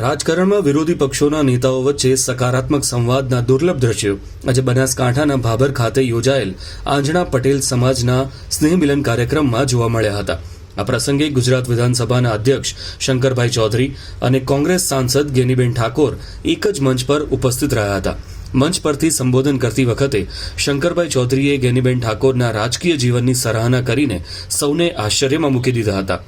રાજકારણમાં વિરોધી પક્ષોના નેતાઓ વચ્ચે સકારાત્મક સંવાદના દુર્લભ દ્રશ્યો. આજે બનાસકાંઠાના ભાભર ખાતે યોજાયેલ આંજણા પટેલ સમાજના સ્નેહમિલન કાર્યક્રમમાં જોવા મળ્યા હતા. આ પ્રસંગે ગુજરાત વિધાનસભાના અધ્યક્ષ શંકરભાઈ ચૌધરી અને કોંગ્રેસ સાંસદ ગેનીબેન ઠાકોર એક જ મંચ પર ઉપસ્થિત રહ્યા હતા. મંચ પરથી સંબોધન કરતી વખતે શંકરભાઈ ચૌધરીએ ગેનીબેન ઠાકોરના રાજકીય જીવનની સરાહના કરીને સૌને આશ્ચર્યમાં મૂકી દીધા હતા.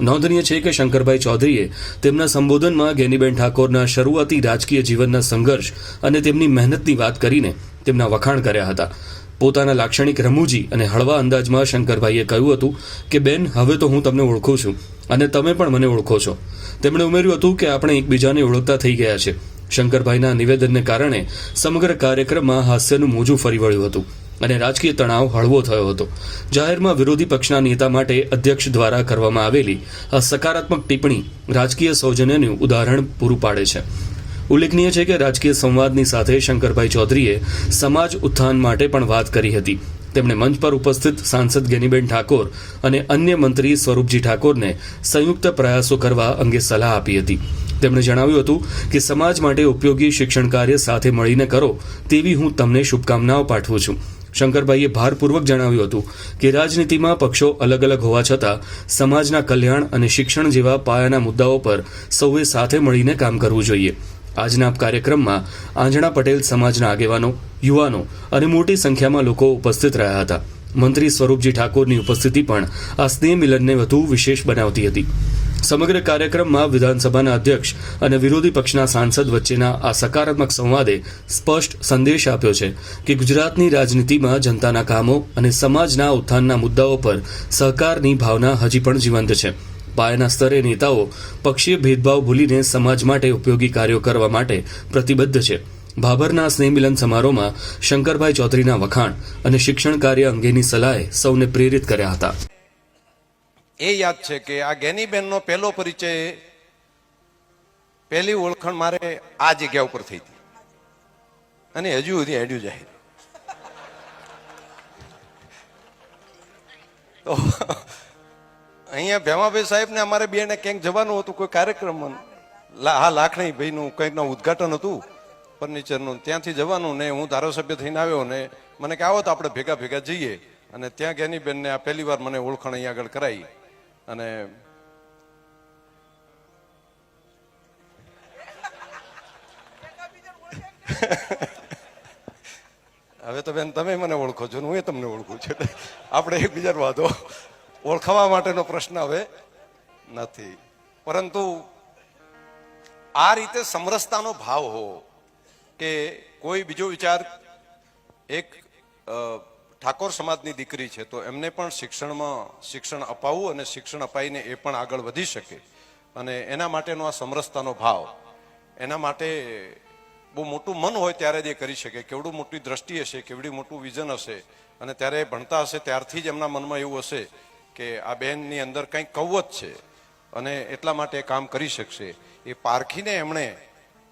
નોંધનીય છે કે શંકરભાઈ ચૌધરીએ તેમના સંબોધનમાં ગેનીબેન ઠાકોરના શરૂઆતી રાજકીય જીવનના સંઘર્ષ અને તેમની મહેનતની વાત કરીને તેમના વખાણ કર્યા હતા. પોતાના લાક્ષણિક રમૂજી અને હળવા અંદાજમાં શંકરભાઈએ કહ્યું હતું કે, બેન, હવે તો હું તમને ઓળખું છું અને તમે પણ મને ઓળખો છો. તેમણે ઉમેર્યું હતું કે, આપણે એકબીજાને ઓળખતા થઈ ગયા છે. શંકરભાઈના નિવેદનને કારણે સમગ્ર કાર્યક્રમમાં હાસ્યનું મોજું ફરી વળ્યું હતું. અને રાજકીય તણાવ હળવો થયો હતો. જાહેરમાં વિરોધી પક્ષના નેતા માટે અધ્યક્ષ દ્વારા કરવામાં આવેલી આ સકારાત્મક ટિપ્પણી રાજકીય સૌજન્યનું ઉદાહરણ પૂરું પાડે છે. ઉલ્લેખનીય છે કે રાજકીય સંવાદની સાથે શંકરભાઈ ચૌધરીએ સમાજ ઉત્થાન માટે પણ વાત કરી હતી. તેમણે મંચ પર ઉપસ્થિત સાંસદ ગેનીબેન ઠાકોર અને અન્ય મંત્રી સ્વરૂપજી ઠાકોરને સંયુક્ત પ્રયાસો કરવા અંગે સલાહ આપી હતી. તેમણે જણાવ્યું હતું કે સમાજ માટે ઉપયોગી શિક્ષણ કાર્ય સાથે મળીને કરો તેવી હું તમને શુભકામનાઓ પાઠવું છું. શંકરભાઈએ ભારપૂર્વક જણાવ્યું હતું કે રાજનીતિમાં પક્ષો અલગ અલગ હોવા છતાં સમાજના કલ્યાણ અને શિક્ષણ જેવા પાયાના મુદ્દાઓ પર સૌએ સાથે મળીને કામ કરવું જોઈએ. આજના કાર્યક્રમમાં આંજણા પટેલ સમાજના આગેવાનો, યુવાનો અને મોટી સંખ્યામાં લોકો ઉપસ્થિત રહ્યા હતા. મંત્રી સ્વરૂપજી ઠાકોરની ઉપસ્થિતિ પણ આ સ્નેહ મિલનને વધુ વિશેષ બનાવતી હતી. સમગ્ર કાર્યક્રમમાં વિધાનસભાના અધ્યક્ષ અને વિરોધી પક્ષના સાંસદ વચ્ચેના આ સકારાત્મક સંવાદે સ્પષ્ટ સંદેશ આપ્યો છે કે ગુજરાતની રાજનીતિમાં જનતાના કામો અને સમાજના ઉત્થાનના મુદ્દાઓ પર સહકારની ભાવના હજી પણ જીવંત છે. પાયાના સ્તરે નેતાઓ પક્ષીય ભેદભાવ ભૂલીને સમાજ માટે ઉપયોગી કાર્યો કરવા માટે પ્રતિબદ્ધ છે. ભાભરના સ્નેહમિલન સમારોહમાં શંકરભાઈ ચૌધરીના વખાણ અને શિક્ષણ કાર્ય અંગેની સલાહે સૌને પ્રેરિત કર્યા હતા. એ યાદ છે કે આ ગેનીબેનનો પહેલો પરિચય પહેલી ઓળખાણ મારે આ જગ્યા ઉપર થઈ હતી. અને હજુ સુધી હેડ્યું જાય. તો અહીંયા ભેમાભાઈ સાહેબ ને અમારે બેને ક્યાંક જવાનું હતું, કોઈ કાર્યક્રમમાં લા- હા, લાખણી ભાઈનું કંઈકનું ઉદઘાટન હતું, ફર્નિચરનું. ત્યાંથી જવાનું ને હું ધારાસભ્ય થઈને આવ્યો ને મને કે આવો તો આપણે ભેગા ભેગા જઈએ. અને ત્યાં ગેનીબેનને આ પહેલી વાર મને ઓળખાણ અહીંયા આગળ કરાઈ. અને હવે તો બેન, તમે મને ઓળખો છો હું તમને ઓળખું છું. આપણે એકબીજાનો વાંધો. ઓળખાવા માટેનો પ્રશ્ન હવે નથી. પરંતુ આ રીતે સમરસતાનો ભાવ હો કે કોઈ બીજો વિચાર એક ઠાકોર સમાજની દીકરી છે, તો એમને પણ શિક્ષણમાં શિક્ષણ અપાવવું અને શિક્ષણ અપાઈને એ પણ આગળ વધી શકે. અને એના માટેનો આ સમરસતાનો ભાવ, એના માટે બહુ મોટું મન હોય ત્યારે જ એ કરી શકે. કેવડું મોટી દ્રષ્ટિ હશે, કેવડી મોટું વિઝન હશે, અને ત્યારે ભણતા હશે ત્યારથી જ એમના મનમાં એવું હશે કે આ બેનની અંદર કંઈક કવત છે, અને એટલા માટે કામ કરી શકશે. એ પારખીને એમણે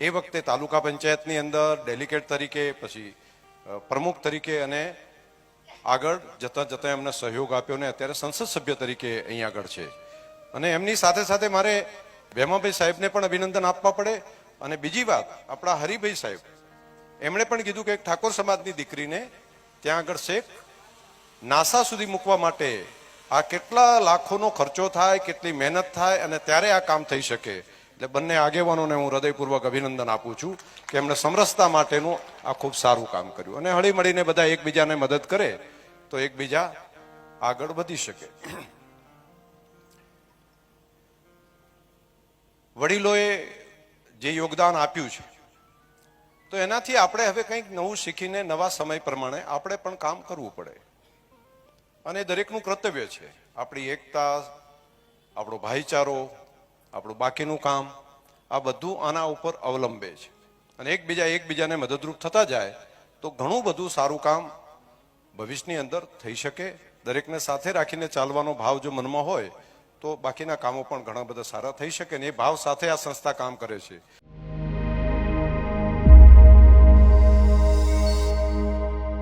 એ વખતે તાલુકા પંચાયતની અંદર ડેલિકેટ તરીકે, પછી પ્રમુખ તરીકે અને આગળ જતાં જતાં એમને સહયોગ આપ્યો ને અત્યારે સંસદ સભ્ય તરીકે અહીં આગળ છે. અને એમની સાથે સાથે મારે ભેમાભાઈ સાહેબને પણ અભિનંદન આપવા પડે. અને બીજી વાત, આપણા હરિભાઈ સાહેબ, એમણે પણ કીધું કે એક ઠાકોર સમાજની દીકરીને ત્યાં આગળ શેખ નાસા સુધી મૂકવા માટે આ કેટલા લાખોનો ખર્ચો થાય, કેટલી મહેનત થાય અને ત્યારે આ કામ થઈ શકે. એટલે બંને આગેવાનોને હું હૃદયપૂર્વક અભિનંદન આપું છું કે એમણે સમરસતા માટેનું આ ખૂબ સારું કામ કર્યું. અને હળી મળીને બધા એકબીજાને મદદ કરે તો એકબીજા આગળ વધી શકે. વડીલોએ જે યોગદાન આપ્યું છે, તો એનાથી આપણે હવે કંઈક નવું શીખીને નવા સમય પ્રમાણે આપણે પણ કામ કરવું પડે. અને દરેકનું કર્તવ્ય છે. આપણી એકતા, આપણો ભાઈચારો આપણું બાકીનું કામ આ બધું આના ઉપર અવલંબે છે. અને એકબીજા એકબીજાને મદદરૂપ થતા જાય તો ઘણું બધું સારું કામ ભવિષ્યની અંદર થઈ શકે. દરેકને સાથે રાખીને ચાલવાનો ભાવ જો મનમાં હોય તો બાકીના કામો પણ ઘણા બધા સારા થઈ શકે ને એ ભાવ સાથે આ સંસ્થા કામ કરે છે.